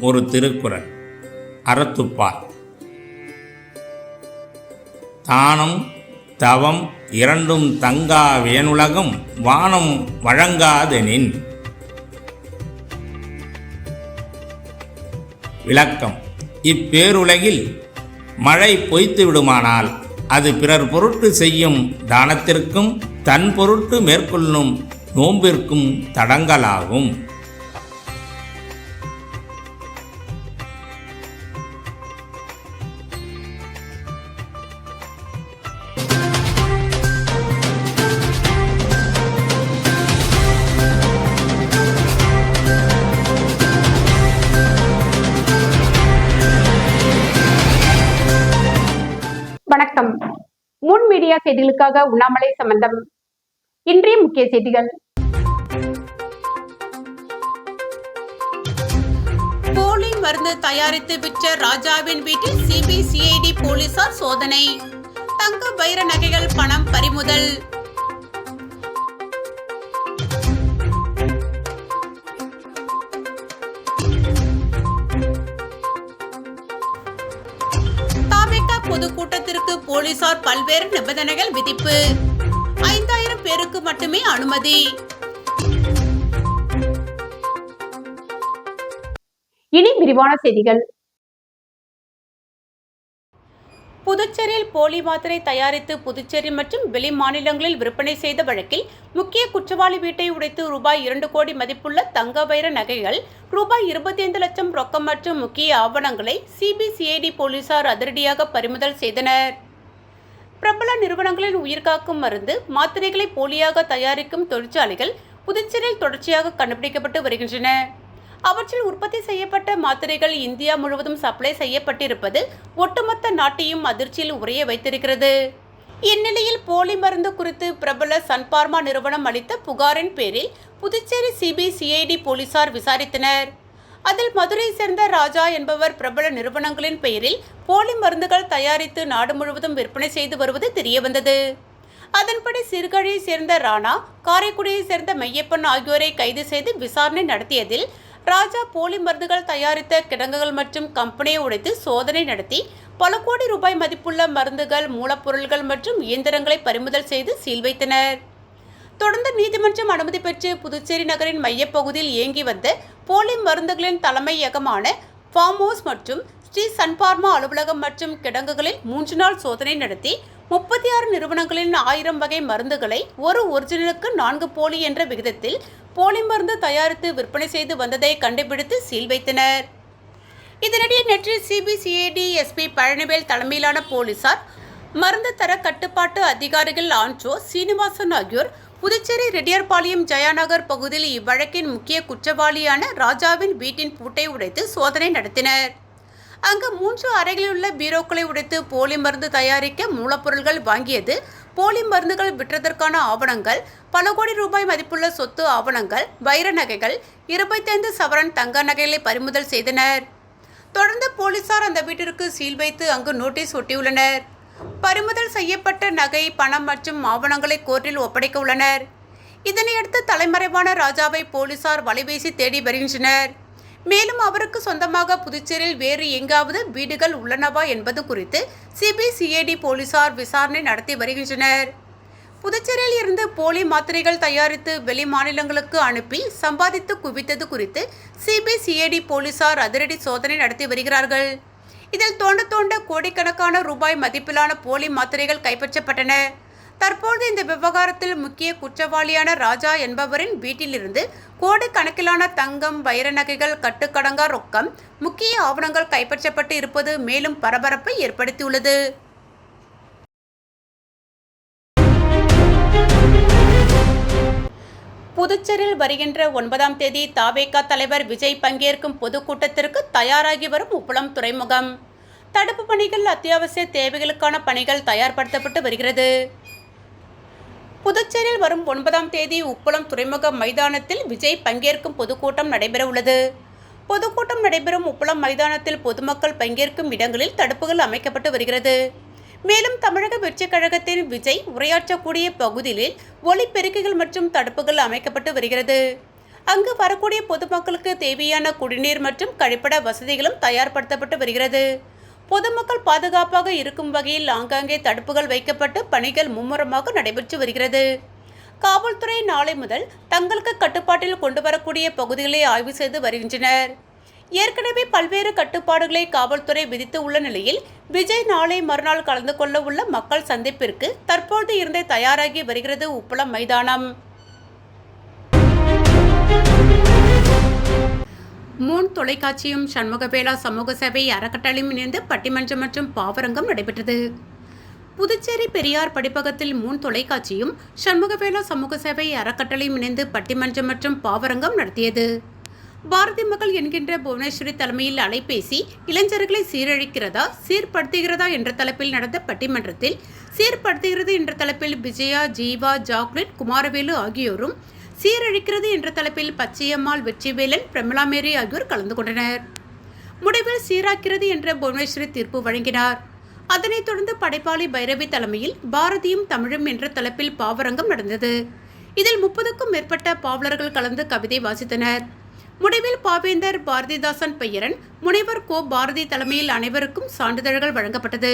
ஒரு திருக்குறள். அறத்துப்பால். தானம் தவம் இரண்டும் தங்கா வேணுலகம் வானம் வழங்காதெனின் விளக்கம். இப்பேருலகில் மழை பொய்த்து விடுமானால் அது பிறர் பொருட்டு செய்யும் தானத்திற்கும் தன் பொருட்டு மேற்கொள்ளும் நோம்பிற்கும் தடங்கலாகும். மீடியா செய்திகளுக்காக உண்ணாமலை சம்பந்தம். இன்றைய முக்கிய செய்திகள். போலி மருந்து தயாரித்து விற்ற ராஜாவின் வீட்டில் சிபிசிஐடி போலீசார் சோதனை. தங்க வைர நகைகள் பணம் பறிமுதல். போலீசார் பல்வேறு நிபந்தனைகள் விதிப்பு. ஐந்தாயிரம் பேருக்கு மட்டுமே அனுமதி. இனி விரிவான செய்திகள். புதுச்சேரியில் போலி மாத்திரை தயாரித்து புதுச்சேரி மற்றும் வெளி மாநிலங்களில் விற்பனை செய்த வழக்கில் முக்கிய குற்றவாளி வீட்டை உடைத்து ரூபாய் இரண்டு கோடி மதிப்புள்ள தங்க வைர நகைகள் ரூபாய் இருபத்தி ஐந்து லட்சம் ரொக்கம் மற்றும் முக்கிய ஆவணங்களை சிபிசிஐடி போலீசார் அதிரடியாக பறிமுதல் செய்தனர். பிரபல நிறுவனங்களின் உயிர்காக்கும் மருந்து மாத்திரைகளை போலியாக தயாரிக்கும் தொழிற்சாலைகள் புதுச்சேரியில் தொடர்ச்சியாக கண்டுபிடிக்கப்பட்டு வருகின்றன. அவற்றில் உற்பத்தி செய்யப்பட்ட மாத்திரைகள் இந்தியா முழுவதும் சப்ளை செய்யப்பட்டிருப்பது ஒட்டுமொத்த நாட்டையும் அதிர்ச்சியில் உறைய வைத்திருக்கிறது. இந்நிலையில் போலி மருந்து குறித்து பிரபல சன்பார்மா நிறுவனம் அளித்த புகாரின் பேரில் புதுச்சேரி சிபிசிஐடி போலீசார் விசாரித்தனர். அதில் மதுரை சேர்ந்த ராஜா என்பவர் பிரபல நிறுவனங்களின் பெயரில் போலி மருந்துகள் தயாரித்து நாடு முழுவதும் விற்பனை செய்து வருவது தெரியவந்தது. அதன்படி சிறுகழியை சேர்ந்த ராணா காரைக்குடியை சேர்ந்த மெய்யப்பன் ஆகியோரை கைது செய்து விசாரணை நடத்தியதில் ராஜா போலி மருந்துகள் தயாரித்த கிடங்குகள் மற்றும் கம்பெனியை உடைத்து சோதனை நடத்தி பல கோடி ரூபாய் மதிப்புள்ள மருந்துகள் மூலப்பொருள்கள் மற்றும் இயந்திரங்களை பறிமுதல் செய்து சீல் வைத்தனர். தொடர்ந்து நீதிமன்றம் அனுமதி பெற்று புதுச்சேரி நகரின் மையப்பகுதியில் இயங்கி வந்த போலி மருந்துகளின் தலைமையகமான ஃபார்ம் ஹவுஸ் மற்றும் ஸ்ரீ சன்பார்மா அலுவலகம் மற்றும் கிடங்குகளில் மூன்று நாள் சோதனை நடத்தி முப்பத்தி ஆறு நிறுவனங்களின் ஆயிரம் வகை மருந்துகளை ஒரு ஒரிஜினலுக்கு நான்கு போலி என்ற விகிதத்தில் போலி மருந்து தயாரித்து விற்பனை செய்து வந்ததை கண்டுபிடித்து சீல் வைத்தனர். இதனிடையே நேற்று சிபிசிஐடி எஸ்பி பழனிவேல் தலைமையிலான போலீசார் மருந்து தர கட்டுப்பாட்டு அதிகாரிகள் ஆன்சோ சீனிவாசன் ஆகியோர் புதுச்சேரி ரெட்டியார்பாளையம் ஜயாநகர் பகுதியில் இவ்வழக்கின் முக்கிய குற்றவாளியான ராஜாவின் வீட்டின் பூட்டை உடைத்து சோதனை நடத்தினர். அங்கு மூன்று அறைகளில் உள்ள பீரோக்களை உடைத்து போலி மருந்து தயாரிக்க மூலப்பொருள்கள் வாங்கியது போலி மருந்துகள் விற்றதற்கான ஆவணங்கள் பல கோடி ரூபாய் மதிப்புள்ள சொத்து ஆவணங்கள் வைர நகைகள் இருபத்தைந்து சவரன் தங்க நகைகளை பறிமுதல் செய்தனர். தொடர்ந்து போலீசார் அந்த வீட்டிற்கு சீல் வைத்து அங்கு நோட்டீஸ் ஒட்டியுள்ளனர். பறிமுதல் செய்யப்பட்ட நகை பணம் மற்றும் ஆவணங்களை கோர்ட்டில் ஒப்படைக்க உள்ளனர். இதனையடுத்து தலைமறைவான ராஜாவை போலீசார் வலைவீசி தேடி வருகின்றனர். மேலும் அவருக்கு சொந்தமாக புதுச்சேரியில் வேறு எங்காவது வீடுகள் உள்ளனவா என்பது குறித்து சிபிசிஐடி போலீசார் விசாரணை நடத்தி வருகின்றனர். புதுச்சேரியில் இருந்து போலி மாத்திரைகள் தயாரித்து வெளி மாநிலங்களுக்கு அனுப்பி சம்பாதித்து குவித்தது குறித்து சிபிசிஐடி போலீசார் அதிரடி சோதனை நடத்தி வருகிறார்கள். இதில் தோண்ட தோண்ட கோடிக்கணக்கான ரூபாய் மதிப்பிலான போலி மாத்திரைகள் கைப்பற்றப்பட்டன. தற்போது இந்த விவகாரத்தில் முக்கிய குற்றவாளியான ராஜா என்பவரின் வீட்டிலிருந்து கோடிக்கணக்கிலான தங்கம் வைர நகைகள் கட்டுக்கடங்கா ரொக்கம் முக்கிய ஆவணங்கள் கைப்பற்றப்பட்டு இருப்பது மேலும் பரபரப்பை ஏற்படுத்தியுள்ளது. புதுச்சேரியில் வருகின்ற ஒன்பதாம் தேதி தாவேகா தலைவர் விஜய் பங்கேற்கும் பொதுக்கூட்டத்திற்கு தயாராகி வரும் உப்பளம் துறைமுகம். தடுப்பு பணிகள் அத்தியாவசிய தேவைகளுக்கான பணிகள் தயார்படுத்தப்பட்டு வருகிறது. புதுச்சேரியில் வரும் ஒன்பதாம் தேதி உப்பளம் துறைமுக மைதானத்தில் விஜய் பங்கேற்கும் பொதுக்கூட்டம் நடைபெற உள்ளது பொதுக்கூட்டம் நடைபெறும் உப்பளம் மைதானத்தில் பொதுமக்கள் பங்கேற்கும் இடங்களில் தடுப்புகள் அமைக்கப்பட்டு வருகிறது. மேலும் தமிழக வெற்றிக் கழகத்தின் விஜய் உரையாற்றக்கூடிய பகுதியில் ஒளிப்பெருக்கிகள் மற்றும் தடுப்புகள் அமைக்கப்பட்டு வருகிறது. அங்கு வரக்கூடிய பொதுமக்களுக்கு தேவையான குடிநீர் மற்றும் கழிப்பிட வசதிகளும் தயார்படுத்தப்பட்டு வருகிறது. பொதுமக்கள் பாதுகாப்பாக இருக்கும் வகையில் ஆங்காங்கே தடுப்புகள் வைக்கப்பட்டு பணிகள் மும்முரமாக நடைபெற்று வருகிறது. காவல்துறை நாளை முதல் தங்களுக்கு கட்டுப்பாட்டில் கொண்டு வரக்கூடிய பகுதிகளை ஆய்வு செய்து வருகின்றனர். ஏற்கனவே பல்வேறு கட்டுப்பாடுகளை காவல்துறை விதித்து உள்ள நிலையில் விஜய் நாளை மறுநாள் கலந்து கொள்ள உள்ள மக்கள் சந்திப்பிற்கு தற்போது இருந்தே தயாராகி வருகிறது உப்பளம் மைதானம். மூன் தொலைக்காட்சியும் சண்முகவேலா சமூக சேவை அறக்கட்டளையும் இணைந்து பட்டிமன்றம் மற்றும் பாவரங்கம் நடைபெற்றது. புதுச்சேரி பெரியார் படிப்பகத்தில் மூன் தொலைக்காட்சியும் சண்முகவேலா சமூக சேவை அறக்கட்டளையும் இணைந்து பட்டிமன்றம் மற்றும் பாவரங்கம் நடத்தியது. பாரதி மகள் என்கின்ற புவனேஸ்வரி தலைமையில் அலைபேசி இளைஞர்களை சீரழிக்கிறதா சீர்படுத்துகிறதா என்ற தலைப்பில் நடந்த பட்டிமன்றத்தில் சீர்படுத்துகிறது என்ற தலைப்பில் விஜயா ஜீவா ஜாக்லெட் குமாரவேலு ஆகியோரும் சீரழிக்கிறது என்ற தலைப்பில் பச்சையம்மாள் வெற்றிவேலன் பிரமிளா மேரி ஆகியோர் கலந்து கொண்டனர். முடிவில் சீராக்கிறது என்ற புவனேஸ்வரி தீர்ப்பு வழங்கினார். அதனைத் தொடர்ந்து படைப்பாளி பைரவி தலைமையில் பாரதியும் தமிழும் என்ற தலைப்பில் பாவரங்கம் நடந்தது. இதில் முப்பதுக்கும் மேற்பட்ட பாவலர்கள் கலந்து கவிதை வாசித்தனர். முடிவில் பாவேந்தர் பாரதிதாசன் பெயரன் முனைவர் கோ பாரதி தலைமையில் அனைவருக்கும் சான்றிதழ்கள் வழங்கப்பட்டது.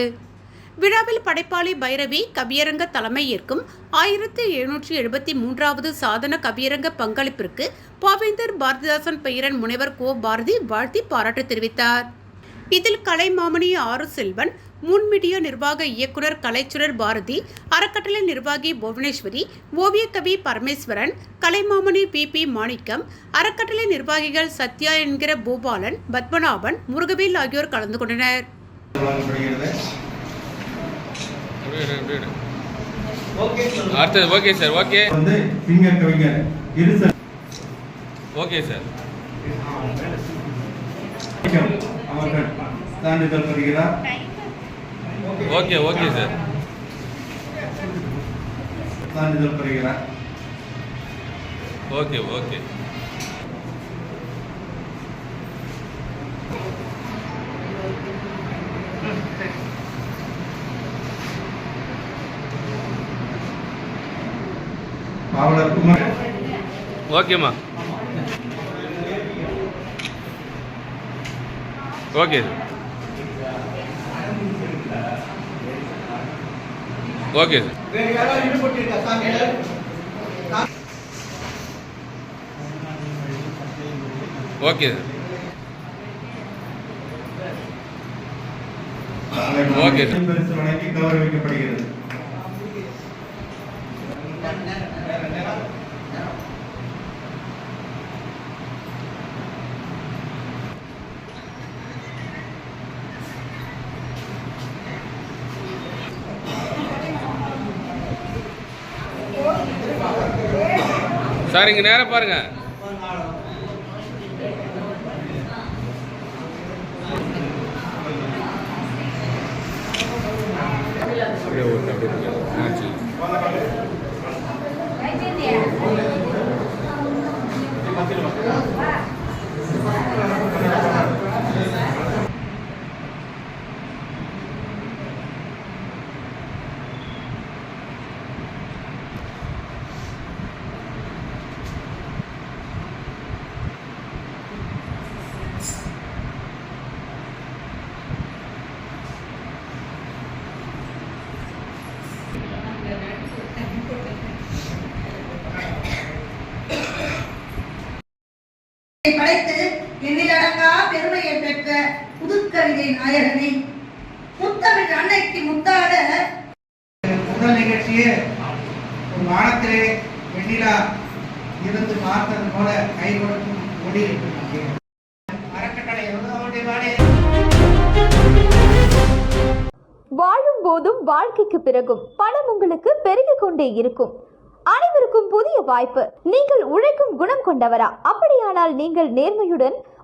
விழாவில் படைப்பாளி பைரவி கவியரங்க தலைமை ஏற்கும் ஆயிரத்தி எழுநூற்றி எழுபத்தி மூன்றாவது சாதன கவியரங்க பங்களிப்பிற்கு பாவேந்தர் பாரதிதாசன் பெயரன் முனைவர் கோ பாரதி வாழ்த்தி பாராட்டு தெரிவித்தார். இதில் கலைமாமணி ஆறு செல்வன் முன் மீடியா நிர்வாக இயக்குனர் கலைச்சுரர் பாரதி அறக்கட்டளை நிர்வாகி புவனேஸ்வரி ஓவியக்கவி பரமேஸ்வரன் கலைமாமணி பி பி மாணிக்கம் அறக்கட்டளை நிர்வாகிகள் சத்யா என்கிற பூபாலன் பத்மநாபன் முருகவேல் ஆகியோர் கலந்து கொண்டனர். அடுத்தது okay sir okay. Okay sir. அவர்கள் சான்றிதழ் பெறுகிறார். Okay okay sir. சான்றிதழ் பெறுகிறார். Okay okay. பாவலர் குமார். ஓகேம்மா. Okay. Sir okay. Sir okay. Sir okay. Sir. கௌரவிக்கப்படுகிறது. Sir இங்கே நேரம் பாருங்கள் பெற்ற புதுக்கவிதை நாயகனை முத்தமிழ் அன்னைக்கு முத்தாட முதல் நிகழ்ச்சியே ஒரு வானத்திலே வெண்ணிலா இருந்து பார்த்தது போல கை கொடுக்கும் ஒளி வாழும் போதும் வாழ்க்கைக்கு பிறகும் பணம் உங்களுக்கு பெருகிக் கொண்டே இருக்கும். அனைவருக்கும் புதிய வாய்ப்பு. நீங்கள் உழைக்கும் குணம் கொண்டவரா. அப்படியானால் நீங்கள் நேர்மையுடன்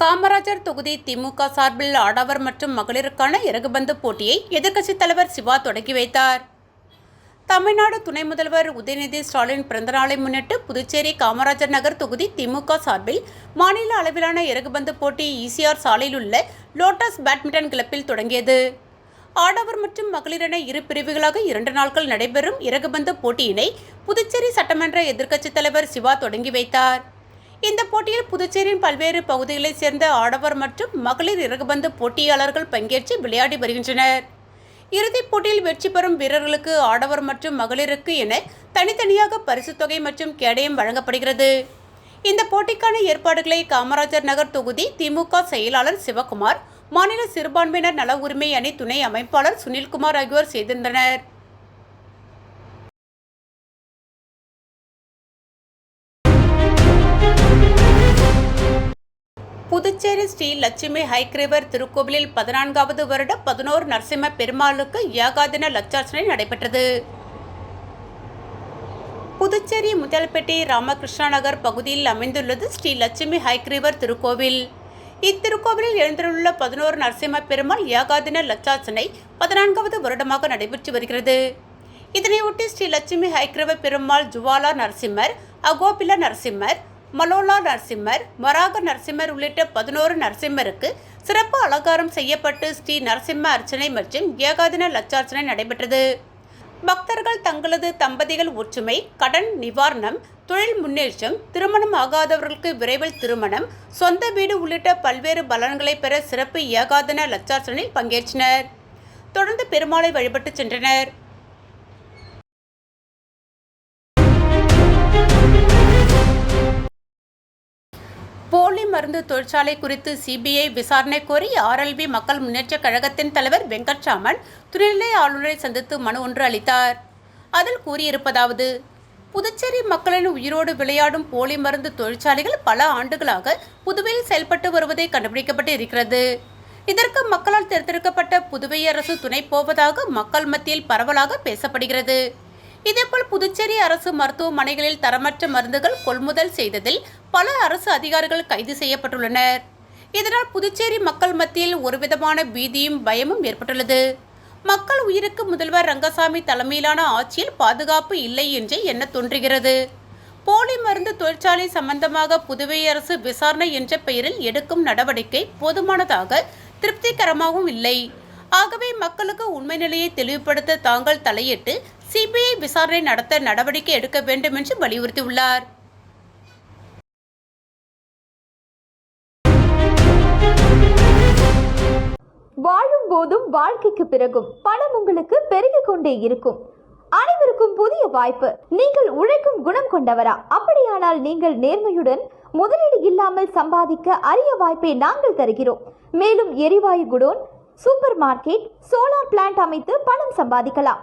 காமராஜர் தொகுதி திமுக சார்பில் ஆடவர் மற்றும் மகளிருக்கான இறகுபந்து போட்டியை எதிர்க்கட்சித் தலைவர் சிவா தொடங்கி வைத்தார். தமிழ்நாடு துணை முதல்வர் உதயநிதி ஸ்டாலின் பிறந்தநாளை முன்னிட்டு புதுச்சேரி காமராஜர் நகர் தொகுதி திமுக சார்பில் மாநில அளவிலான இறகுபந்து போட்டி ஈசிஆர் சாலையில் உள்ள லோட்டஸ் பேட்மிண்டன் கிளப்பில் தொடங்கியது. ஆடவர் மற்றும் மகளிரென இரு பிரிவுகளாக இரண்டு நாட்கள் நடைபெறும் இறகுபந்து போட்டியினை புதுச்சேரி சட்டமன்ற எதிர்க்கட்சித் தலைவர் சிவா தொடங்கி வைத்தார். இந்த போட்டியில் புதுச்சேரியின் பல்வேறு பகுதிகளைச் சேர்ந்த ஆடவர் மற்றும் மகளிர் இறகுபந்து போட்டியாளர்கள் பங்கேற்று விளையாடி வருகின்றனர். இறுதிப் போட்டியில் வெற்றி பெறும் வீரர்களுக்கு ஆடவர் மற்றும் மகளிருக்கு என தனித்தனியாக பரிசுத் தொகை மற்றும் கேடயம் வழங்கப்படுகிறது. இந்த போட்டிக்கான ஏற்பாடுகளை காமராஜர் நகர் தொகுதி திமுக செயலாளர் சிவகுமார் மாநில சிறுபான்மையினர் நல உரிமை அணி துணை அமைப்பாளர் சுனில்குமார் ஆகியோர் செய்திருந்தனர். புதுச்சேரி ஸ்ரீ லட்சுமி ஹைக்ரேவர் திருக்கோவிலில் பதினான்காவது வருட பதினோரு நரசிம்ம பெருமாளுக்கு ஏகாதின லட்சார்ச்சனை நடைபெற்றது. புதுச்சேரி முதல்பேட்டை ராமகிருஷ்ணா நகர் பகுதியில் அமைந்துள்ளது ஸ்ரீ லட்சுமி ஹைக்ரேவர் திருக்கோவில். இத்திருக்கோவிலில் எழுந்துள்ள பதினோரு நரசிம்ம பெருமாள் ஏகாதின லட்சார்ச்சனை பதினான்காவது வருடமாக நடைபெற்று வருகிறது. இதனையொட்டி ஸ்ரீ லட்சுமி ஹைக்ரவ பெருமாள் ஜுவாலா நரசிம்மர் அகோபில நரசிம்மர் மலோலா நரசிம்மர் வராக நரசிம்மர் உள்ளிட்ட பதினோரு நரசிம்மருக்கு சிறப்பு அலங்காரம் செய்யப்பட்டு ஸ்ரீ நரசிம்ம அர்ச்சனை மற்றும் ஏகாதின லட்சார்ச்சனை நடைபெற்றது. பக்தர்கள் தங்களது தம்பதிகள் ஒற்றுமை கடன் நிவாரணம் தொழில் முன்னேற்றம் திருமணம் ஆகாதவர்களுக்கு விரைவில் திருமணம் சொந்த வீடு உள்ளிட்ட பல்வேறு பலன்களை பெற சிறப்பு ஏகாதன லட்சார்ச்சனையில் பங்கேற்றனர். தொடர்ந்து பெருமாளை வழிபட்டு சென்றனர். போலி மருந்து தொழிற்சாலை குறித்து சிபிஐ விசாரணை கோரி ஆர்எல்பி மக்கள் முன்னேற்றக் கழகத்தின் தலைவர் வெங்கட்ராமன் துணைநிலை ஆளுநரை சந்தித்து மனு ஒன்று அளித்தார். அதில் கூறியிருப்பதாவது புதுச்சேரி மக்களின் உயிரோடு விளையாடும் போலி மருந்து தொழிற்சாலைகள் பல ஆண்டுகளாக புதுவையில் செயல்பட்டு வருவதை கண்டுபிடிக்கப்பட்டு இருக்கிறது. இதற்கு மக்களால் தேர்ந்தெடுக்கப்பட்ட புதுவை அரசு துணை போவதாக மக்கள் மத்தியில் பரவலாக பேசப்படுகிறது. இதேபோல் புதுச்சேரி அரசு மருத்துவமனைகளில் தரமற்ற மருந்துகள் கொள்முதல் செய்ததில் பல அரசு அதிகாரிகள் கைது செய்யப்பட்டுள்ளனர். இதனால் புதுச்சேரி மக்கள் மத்தியில் ஒருவிதமான பீதியும் பயமும் ஏற்பட்டுள்ளது. மக்கள் உயிருக்கு முதல்வர் ரங்கசாமி தலைமையிலான ஆட்சியில் பாதுகாப்பு இல்லை என்றே எண்ண தோன்றுகிறது. போலி மருந்து தொழிற்சாலை சம்பந்தமாக புதுவை அரசு விசாரணை என்ற பெயரில் எடுக்கும் நடவடிக்கை போதுமானதாக திருப்திகரமாகவும் இல்லை. ஆகவே மக்களுக்கு உண்மை நிலையை தெளிவுபடுத்த தாங்கள் தலையிட்டு சிபிஐ விசாரணை நடத்த நடவடிக்கை எடுக்க வேண்டும் என்று வலியுறுத்தியுள்ளார். வாழும் போதும் வாழ்க்கைக்கு பிறகும் பணம் உங்களுக்கு பெருகிக் கொண்டே இருக்கும். அனைவருக்கும் புதிய வாய்ப்பு. நீங்கள் உழைக்கும் குணம் கொண்டவரா? அப்படியானால் நீங்கள் நேர்மையுடன் முதலீடு இல்லாமல் சம்பாதிக்க அரிய வாய்ப்பை நாங்கள் தருகிறோம். மேலும் எரிவாயு godown supermarket solar plant அமைத்து பணம் சம்பாதிக்கலாம்.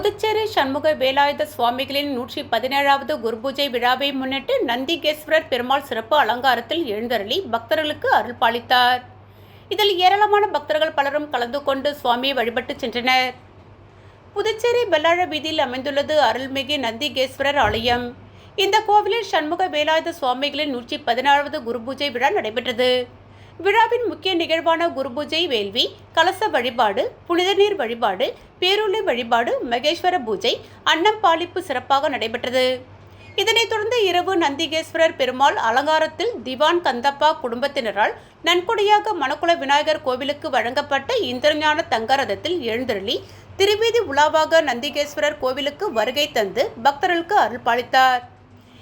புதுச்சேரி சண்முக வேலாயுத சுவாமிகளின் நூற்றி பதினேழாவது குருபூஜை விழாவை முன்னிட்டு நந்திகேஸ்வரர் பெருமாள் சிறப்பு அலங்காரத்தில் எழுந்தருளி பக்தர்களுக்கு அருள் பாலித்தார். இதில் ஏராளமான பக்தர்கள் பலரும் கலந்து கொண்டு சுவாமியை வழிபட்டு சென்றனர். புதுச்சேரி பெல்லாழ வீதியில் அமைந்துள்ளது அருள்மிகு நந்திகேஸ்வரர் ஆலயம். இந்த கோவிலில் சண்முக வேலாயுத சுவாமிகளின் நூற்றி பதினாறாவது குருபூஜை விழா நடைபெற்றது. விழாவின் முக்கிய நிகழ்வான குரு பூஜை வேள்வி கலச வழிபாடு புனித நீர் வழிபாடு பேருளை வழிபாடு மகேஸ்வர பூஜை அன்னம் பாலிப்பு சிறப்பாக நடைபெற்றது. இதனைத் தொடர்ந்து இரவு நந்திகேஸ்வரர் பெருமாள் அலங்காரத்தில் திவான் கந்தப்பா குடும்பத்தினரால் நன்கொடையாக மணக்குள விநாயகர் கோவிலுக்கு வழங்கப்பட்ட இந்திரஞான தங்கரதத்தில் எழுந்தருளி திருவீதி உலாவாக நந்திகேஸ்வரர் கோவிலுக்கு வருகை தந்து பக்தர்களுக்கு அருள் பாலித்தார்.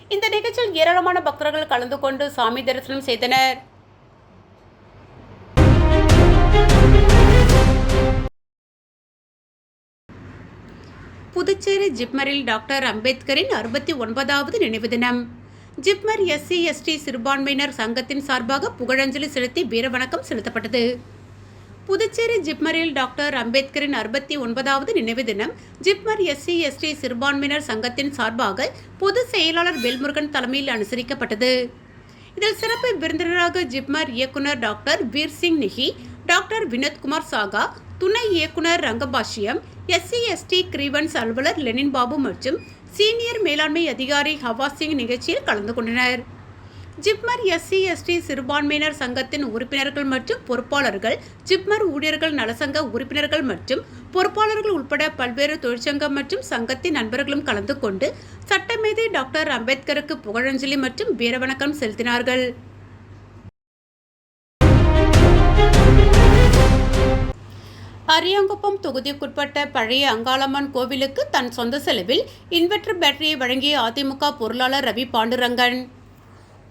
இந்த நிகழ்ச்சியில் ஏராளமான பக்தர்கள் கலந்து கொண்டு சாமி தரிசனம் செய்தனர். புதுச்சேரி ஜிப்மரில் டாக்டர் அம்பேத்கரின் அறுபத்தி ஒன்பதாவது நினைவு தினம் ஜிப்மர் எஸ்சி எஸ்டி சிறுபான்மையினர் சங்கத்தின் சார்பாக புகழஞ்சலி செலுத்தி வீரவணக்கம் செலுத்தப்பட்டது. புதுச்சேரி ஜிப்மரில் டாக்டர் அம்பேத்கரின் அறுபத்தி ஒன்பதாவது நினைவு தினம் ஜிப்மர் எஸ்சி எஸ்டி சிறுபான்மையினர் சங்கத்தின் சார்பாக பொதுச் செயலாளர் வேல்முருகன் தலைமையில் அனுசரிக்கப்பட்டது. இதில் சிறப்பு விருந்தினராக ஜிப்மர் இயக்குனர் டாக்டர் வீர் சிங் நிகி டாக்டர் வினோத்குமார் சாகா துணை இயக்குனர் ரங்கபாஷ்யம் எஸ்சி எஸ்டி கிரீவன்ஸ் அலுவலர் லெனின் பாபு மற்றும் சீனியர் மேலாண்மை அதிகாரி ஹவா சிங் நிகழ்ச்சியில் கலந்து கொண்டனர். ஜிப்மர் எஸ்சி எஸ்டி சிறுபான்மையினர் சங்கத்தின் உறுப்பினர்கள் மற்றும் பொறுப்பாளர்கள் ஜிப்மர் ஊழியர்கள் நலசங்க உறுப்பினர்கள் மற்றும் பொறுப்பாளர்கள் உட்பட பல்வேறு தொழிற்சங்கம் மற்றும் சங்கத்தின் நண்பர்களும் கலந்து கொண்டு சட்டமேதை டாக்டர் அம்பேத்கருக்கு புகழஞ்சலி மற்றும் வீரவணக்கம் செலுத்தினார்கள். அரியாங்குப்பம் தொகுதிக்குட்பட்ட பழைய அங்காளம்மன் கோவிலுக்கு தன் சொந்த செலவில் இன்வெர்டர் பேட்டரியை வழங்கிய அதிமுக பொருளாளர் ரவி பாண்டுரங்கன்.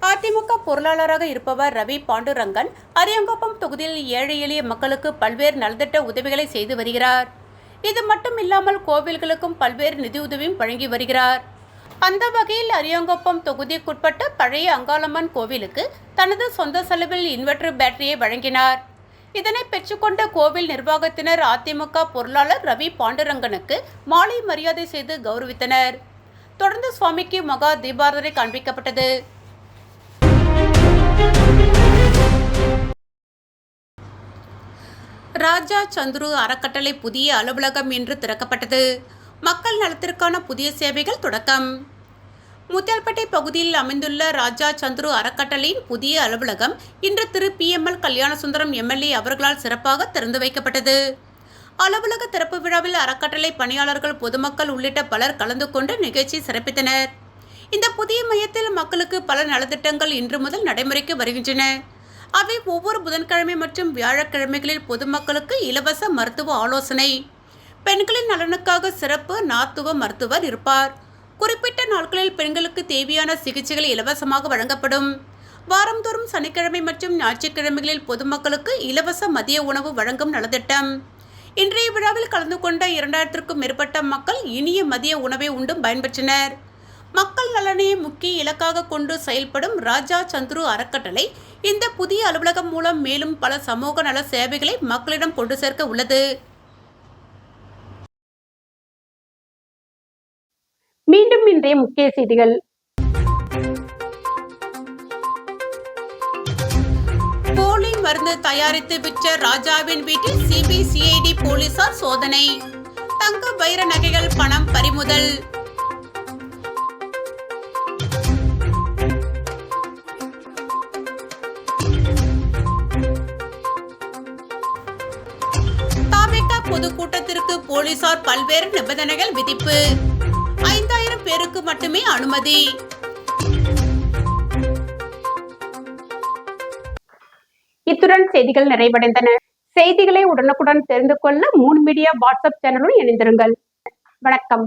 அதிமுக பொருளாளராக இருப்பவர் ரவி பாண்டுரங்கன் அரியாங்குப்பம் தொகுதியில் ஏழை எளிய மக்களுக்கு பல்வேறு நலத்திட்ட உதவிகளை செய்து வருகிறார். இது மட்டும் இல்லாமல் கோவில்களுக்கும் பல்வேறு நிதியுதவியும் வழங்கி வருகிறார். அந்த வகையில் அரியாங்குப்பம் தொகுதிக்குட்பட்ட பழைய அங்காளம்மன் கோவிலுக்கு தனது சொந்த செலவில் இன்வெர்டர் பேட்டரியை வழங்கினார். இதனை பெற்றுக்கொண்ட கோவில் நிர்வாகத்தினர் அதிமுக பொருளாளர் ரவி பாண்டுரங்கனுக்கு மாலை மரியாதை செய்து கௌரவித்தனர். தொடர்ந்து சுவாமிக்கு மகா தீபாரதனை காண்பிக்கப்பட்டது. ராஜா சந்துரு அறக்கட்டளை புதிய அலுவலகம் இன்று திறக்கப்பட்டது. மக்கள் நலத்திற்கான புதிய சேவைகள் தொடக்கம். முத்தியால்பேட்டை பகுதியில் அமைந்துள்ள ராஜா சந்துரு அறக்கட்டளையின் புதிய அலுவலகம் இன்று திரு P M L Kalyanasundaram MLA அவர்களால் சிறப்பாக திறந்து வைக்கப்பட்டது. அலுவலக திறப்பு விழாவில் அறக்கட்டளை பணியாளர்கள் பொதுமக்கள் உள்ளிட்ட பலர் கலந்து கொண்டு நிகழ்ச்சி சிறப்பித்தனர். இந்த புதிய மையத்தில் மக்களுக்கு பல நலத்திட்டங்கள் இன்று முதல் நடைமுறைக்கு வருகின்றன. அவை ஒவ்வொரு புதன்கிழமை மற்றும் வியாழக்கிழமைகளில் பொதுமக்களுக்கு இலவச மருத்துவ ஆலோசனை. பெண்களின் நலனுக்காக சிறப்பு நாத்துவ மருத்துவர் இருப்பார். குறிப்பிட்ட நாட்களில் பெண்களுக்கு தேவையான சிகிச்சைகள் இலவசமாக வழங்கப்படும். வாரந்தோறும் சனிக்கிழமை மற்றும் ஞாயிற்றுக்கிழமைகளில் பொதுமக்களுக்கு இலவச மதிய உணவு வழங்கும் நலத்திட்டம். இன்றைய விழாவில் கலந்து கொண்ட இரண்டாயிரத்திற்கும் மேற்பட்ட மக்கள் இனிய மதிய உணவை உண்டும் பயன்பெற்றனர். மக்கள் நலனையே முக்கிய இலக்காக கொண்டு செயல்படும் ராஜா சந்துரு அறக்கட்டளை இந்த புதிய அலுவலகம் மூலம் மேலும் பல சமூக நல சேவைகளை மக்களிடம் கொண்டு சேர்க்க உள்ளது. மீண்டும் இன்றைய முக்கிய செய்திகள். போலி மருந்து தயாரித்து விற்ற ராஜாவின் வீட்டில் சிபிசிஐடி போலீசார் சோதனை. தங்க வைர நகைகள் பணம் பறிமுதல். பொதுக்கூட்டத்திற்கு போலீசார் பல்வேறு நிபந்தனைகள் விதிப்பு. மட்டுமே அனுமதி. இத்துடன் செய்திகள் நிறைவடைந்தன. செய்திகளை உடனுக்குடன் தெரிந்து கொள்ள மூன் மீடியா வாட்ஸ்அப் சேனலுடன் இணைந்திருங்கள். வணக்கம்.